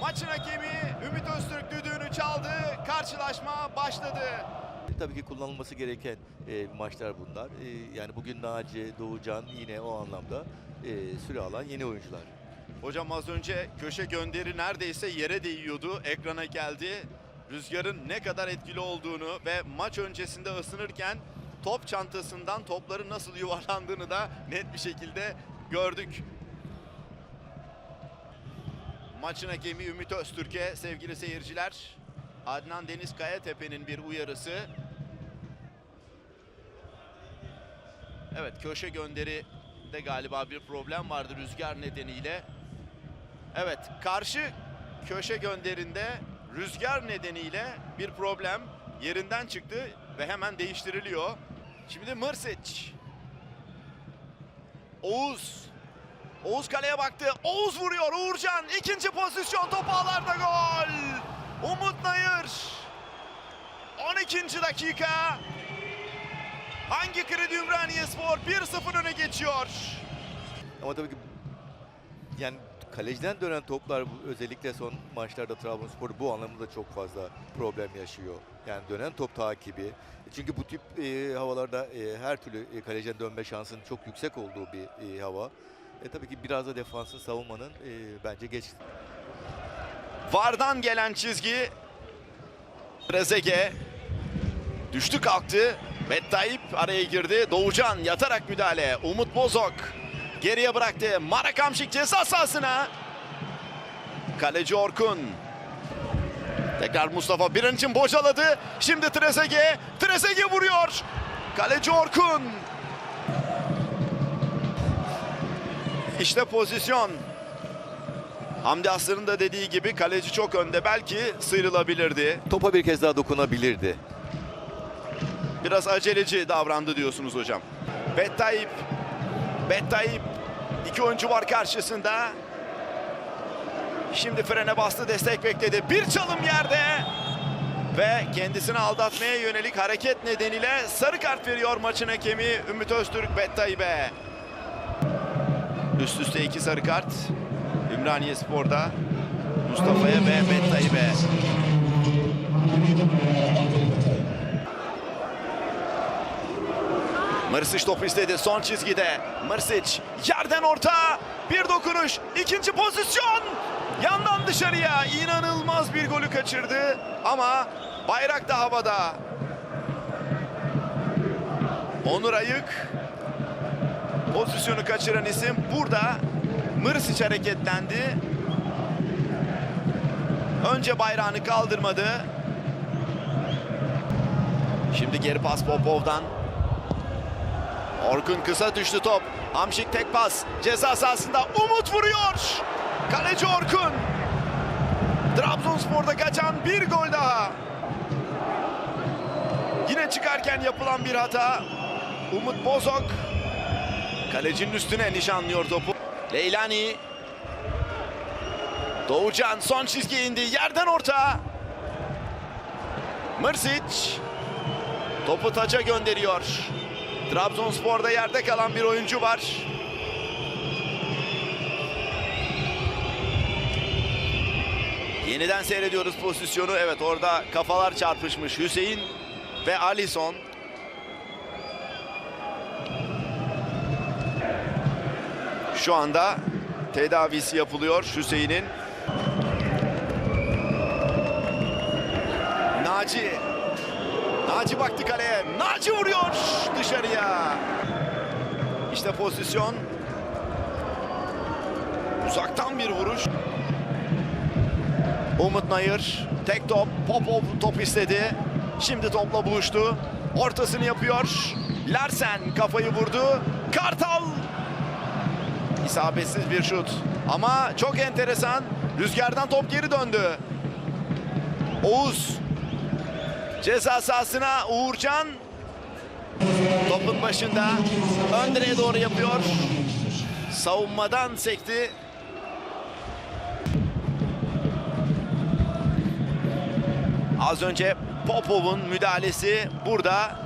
Maçın hakemi Ümit Öztürk düdüğünü çaldı. Karşılaşma başladı. Tabii ki kullanılması gereken e, maçlar bunlar. E, yani bugün Naci, Doğucan yine o anlamda e, süre alan yeni oyuncular. Hocam az önce köşe gönderi neredeyse yere değiyordu. Ekrana geldi. Rüzgarın ne kadar etkili olduğunu ve maç öncesinde ısınırken top çantasından topların nasıl yuvarlandığını da net bir şekilde gördük. Maçın hakemi Ümit Öztürk'e sevgili seyirciler. Adnan Deniz Kayatepe'nin bir uyarısı. Evet köşe gönderi de galiba bir problem vardı rüzgar nedeniyle. Evet karşı köşe gönderinde rüzgar nedeniyle bir problem yerinden çıktı ve hemen değiştiriliyor. Şimdi Mırsic. Oğuz. Oğuz kaleye baktı. Oğuz vuruyor. Uğurcan ikinci pozisyon top ağlarda gol. Umut Nayır. 12. dakika. Hangi Kredi Ümraniye Spor 1-0 öne geçiyor. Ama tabii ki yani kaleciden dönen toplar özellikle son maçlarda Trabzonspor bu anlamda çok fazla problem yaşıyor. Yani dönen top takibi. Çünkü bu tip e, havalarda e, her türlü e, kaleciden dönme şansının çok yüksek olduğu bir e, hava. E, tabii ki biraz da defansın savunmanın e, bence geç Vardan gelen çizgi. Rezege düştü kalktı. Bettayip araya girdi. Doğucan yatarak müdahale. Umut Bozok geriye bıraktı. Marakamşik ceza sahasına. Kaleci Orkun. Tekrar Mustafa bir an için bocaladı. Şimdi Trezege. Trezege vuruyor. Kaleci Orkun. İşte pozisyon. Hamdi Aslan'ın da dediği gibi kaleci çok önde. Belki sıyrılabilirdi. topa bir kez daha dokunabilirdi. Biraz aceleci davrandı diyorsunuz hocam. Bettayip. Bettayip. iki oyuncu var karşısında. Şimdi frene bastı destek bekledi. Bir çalım yerde. Ve kendisini aldatmaya yönelik hareket nedeniyle sarı kart veriyor maçın hakemi Ümit Öztürk Bettayip'e. Üst üste iki sarı kart. Ümraniye Spor'da Mustafa'ya ve Bettayip'e. Mırsic topu istedi son çizgide. Mırsic yerden orta. Bir dokunuş. ikinci pozisyon. Yandan dışarıya inanılmaz bir golü kaçırdı. Ama bayrak da havada. Onur Ayık pozisyonu kaçıran isim burada. Mırsic hareketlendi. Önce bayrağını kaldırmadı. Şimdi geri pas Popov'dan. Orkun kısa düştü top. Hamşik tek pas. Ceza sahasında Umut vuruyor. Kaleci Orkun. Trabzonspor'da kaçan bir gol daha. Yine çıkarken yapılan bir hata. Umut Bozok. Kalecinin üstüne nişanlıyor topu. Leylani. Doğucan son çizgiye indi. Yerden orta. Mırsic. Topu taça gönderiyor. Trabzonspor'da yerde kalan bir oyuncu var. Yeniden seyrediyoruz pozisyonu. Evet orada kafalar çarpışmış Hüseyin ve Alisson. Şu anda tedavisi yapılıyor Hüseyin'in. Naci Naci baktı kaleye. Naci vuruyor dışarıya. İşte pozisyon. Uzaktan bir vuruş. Umut Nayır tek top. Popov top istedi. Şimdi topla buluştu. Ortasını yapıyor. Larsen kafayı vurdu. Kartal. İsabetsiz bir şut. Ama çok enteresan. Rüzgardan top geri döndü. Oğuz Ceza sahasına Uğurcan topun başında ön doğru yapıyor. Savunmadan sekti. Az önce Popov'un müdahalesi burada.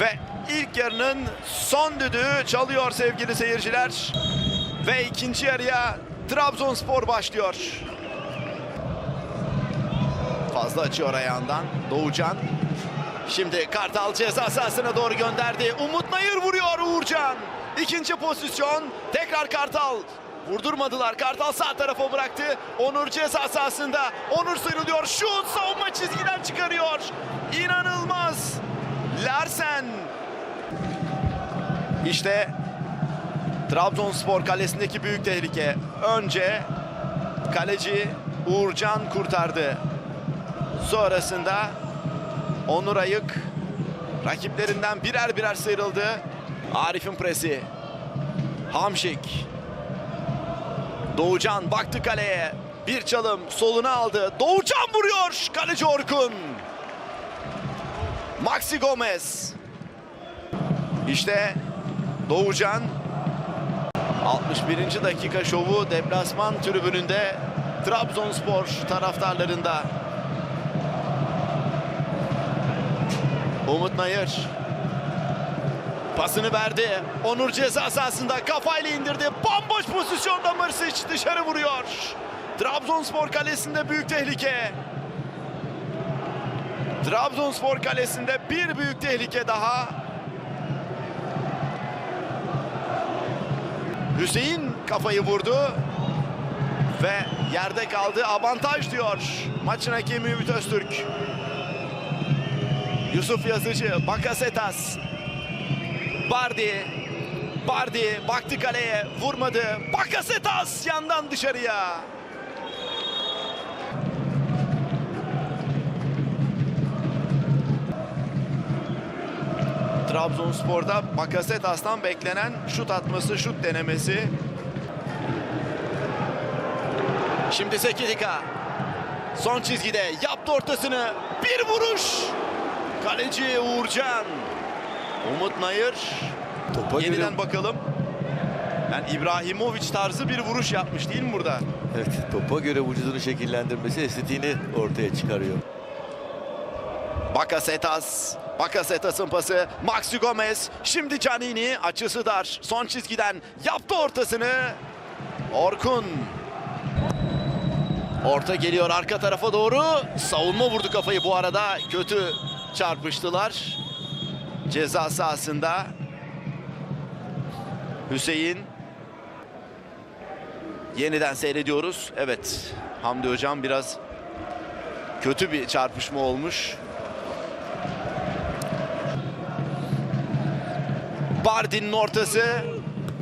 Ve ilk yarının son düdüğü çalıyor sevgili seyirciler. Ve ikinci yarıya Trabzonspor başlıyor. Fazla açıyor ayağından. Doğucan. Şimdi Kartal ceza sahasına doğru gönderdi. Umut Nayır vuruyor Uğurcan. İkinci pozisyon. Tekrar Kartal. Vurdurmadılar. Kartal sağ tarafa bıraktı. Onur ceza sahasında. Onur sıyrılıyor. Şut savunma çizgiden çıkarıyor. İnanılmaz. Larsen. İşte Trabzonspor kalesindeki büyük tehlike. Önce kaleci Uğurcan kurtardı. Sonrasında Onur Ayık rakiplerinden birer birer sıyrıldı. Arif'in presi. Hamşik. Doğucan baktı kaleye. Bir çalım soluna aldı. Doğucan vuruyor. Kaleci Orkun. Maxi Gomez. İşte Doğucan 61. dakika şovu deplasman tribününde Trabzonspor taraftarlarında. Umut Nayır pasını verdi. Onur ceza sahasında kafayla indirdi. Bomboş pozisyonda Mırsic dışarı vuruyor. Trabzonspor kalesinde büyük tehlike. Trabzonspor kalesinde bir büyük tehlike daha. Hüseyin kafayı vurdu ve yerde kaldı. Avantaj diyor maçın hakemi Ümit Öztürk. Yusuf Yazıcı, Bakasetas. Bardi. Bardi baktı kaleye, vurmadı. Bakasetas yandan dışarıya. Trabzonspor'da Bakasetas'tan beklenen şut atması, şut denemesi. Şimdi Sekirika. Son çizgide yaptı ortasını. Bir vuruş. Kaleci Uğurcan. Umut Nayır. Topa Yeniden bakalım. Yani İbrahimovic tarzı bir vuruş yapmış değil mi burada? evet, topa göre vücudunu şekillendirmesi estetiğini ortaya çıkarıyor. Bakasetas. Bakasetas'ın pası. Maxi Gomez. Şimdi Canini. Açısı dar. Son çizgiden yaptı ortasını. Orkun. Orta geliyor arka tarafa doğru. Savunma vurdu kafayı bu arada. Kötü çarpıştılar. Ceza sahasında. Hüseyin. Yeniden seyrediyoruz. Evet. Hamdi Hocam biraz kötü bir çarpışma olmuş. Bardin'in ortası.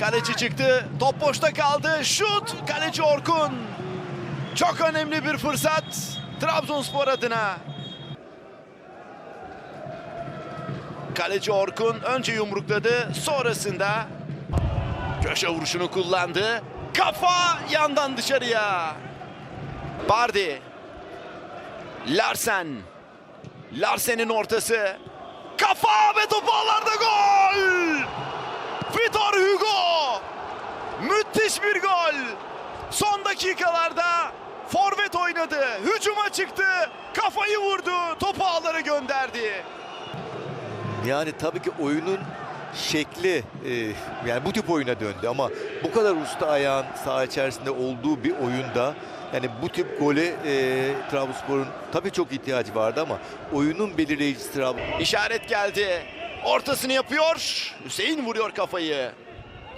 Kaleci çıktı. Top boşta kaldı. Şut. Kaleci Orkun. Çok önemli bir fırsat. Trabzonspor adına. Kaleci Orkun önce yumrukladı. Sonrasında köşe vuruşunu kullandı. Kafa yandan dışarıya. Bardi. Larsen. Larsen'in ortası. Kafa ve topu ağlarda gol! Vitor Hugo! Müthiş bir gol! Son dakikalarda forvet oynadı. Hücuma çıktı. Kafayı vurdu. Topu ağlara gönderdi. Yani tabii ki oyunun şekli e, yani bu tip oyuna döndü ama bu kadar usta ayağın saha içerisinde olduğu bir oyunda yani bu tip gole e, Trabzonspor'un tabii çok ihtiyacı vardı ama oyunun belirleyicisi Trabzon. İşaret geldi. Ortasını yapıyor. Hüseyin vuruyor kafayı.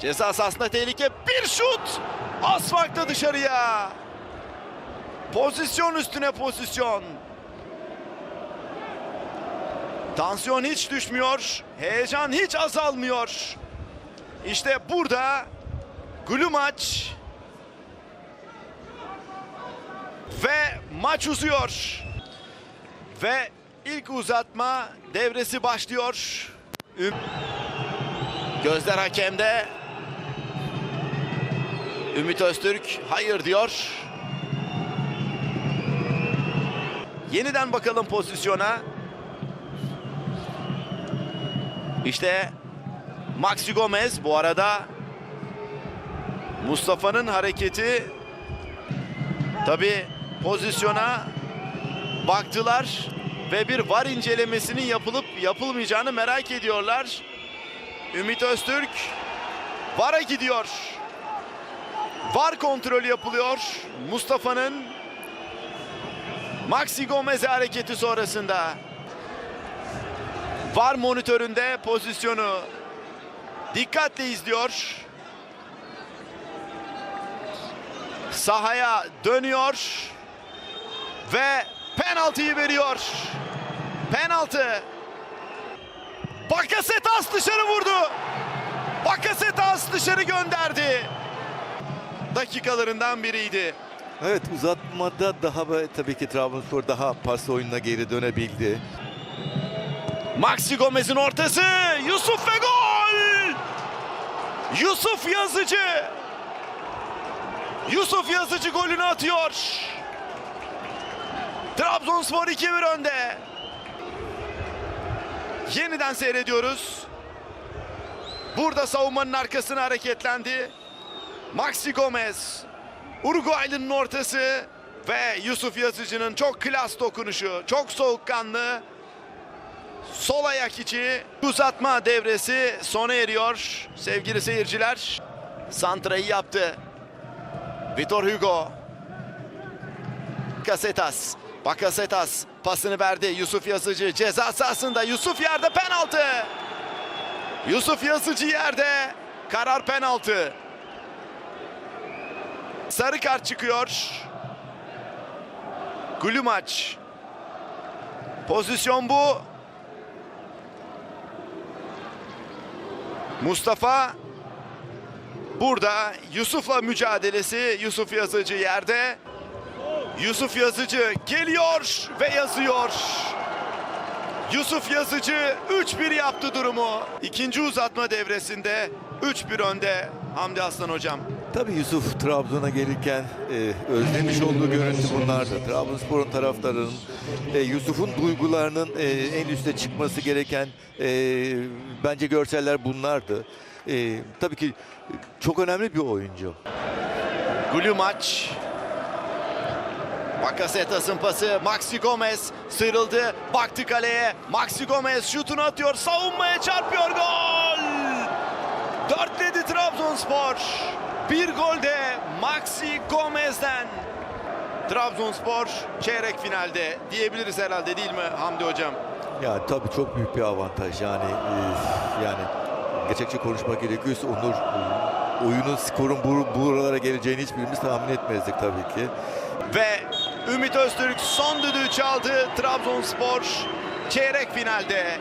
Ceza sahasında tehlike. Bir şut. Asfakta dışarıya. Pozisyon üstüne pozisyon. Tansiyon hiç düşmüyor. Heyecan hiç azalmıyor. İşte burada gülü maç. Ve maç uzuyor. Ve ilk uzatma devresi başlıyor. Gözler hakemde. Ümit Öztürk hayır diyor. Yeniden bakalım pozisyona. İşte Maxi Gomez bu arada Mustafa'nın hareketi tabi pozisyona baktılar ve bir var incelemesinin yapılıp yapılmayacağını merak ediyorlar. Ümit Öztürk VAR'a gidiyor. VAR kontrolü yapılıyor. Mustafa'nın Maxi Gomez hareketi sonrasında. VAR monitöründe pozisyonu dikkatle izliyor. Sahaya dönüyor ve penaltıyı veriyor. Penaltı. Bakasetas dışarı vurdu. Bakasetas dışarı gönderdi. Dakikalarından biriydi. Evet uzatmada daha tabii ki Trabzonspor daha pas oyununa geri dönebildi. Maxi Gomez'in ortası. Yusuf ve gol. Yusuf Yazıcı. Yusuf Yazıcı golünü atıyor. Trabzonspor 2-1 önde. Yeniden seyrediyoruz. Burada savunmanın arkasına hareketlendi. Maxi Gomez. Uruguaylı'nın ortası ve Yusuf Yazıcı'nın çok klas dokunuşu, çok soğukkanlı. Sol ayak içi uzatma devresi sona eriyor sevgili seyirciler. Santra'yı yaptı. Vitor Hugo. Bakasetas. Bakasetas pasını verdi. Yusuf Yazıcı ceza sahasında. Yusuf yerde penaltı. Yusuf Yazıcı yerde. Karar penaltı. Sarı kart çıkıyor. Gulumaç. Pozisyon bu. Mustafa burada Yusuf'la mücadelesi. Yusuf Yazıcı yerde. Yusuf Yazıcı geliyor ve yazıyor. Yusuf Yazıcı 3-1 yaptı durumu. İkinci uzatma devresinde 3-1 önde Hamdi Aslan hocam. Tabii Yusuf Trabzon'a gelirken e, özlemiş olduğu görüntü bunlardı. Trabzonspor'un taraftarının e, Yusuf'un duygularının e, en üste çıkması gereken e, bence görseller bunlardı. E, tabii ki çok önemli bir oyuncu. Gulumaç. Bakasetas'ın pası. Maxi Gomez sıyrıldı. Baktı kaleye. Maxi Gomez şutunu atıyor. Savunmaya çarpıyor. Gol! Dörtledi Trabzonspor. Bir gol de Maxi Gomez'den. Trabzonspor çeyrek finalde diyebiliriz herhalde değil mi Hamdi hocam? Ya tabii çok büyük bir avantaj yani e, yani gerçekçi konuşmak gerekiyorsa Onur e, oyunun skorun bu, buralara geleceğini hiçbirimiz tahmin etmezdik tabii ki. Ve Ümit Öztürk son düdüğü çaldı. Trabzonspor çeyrek finalde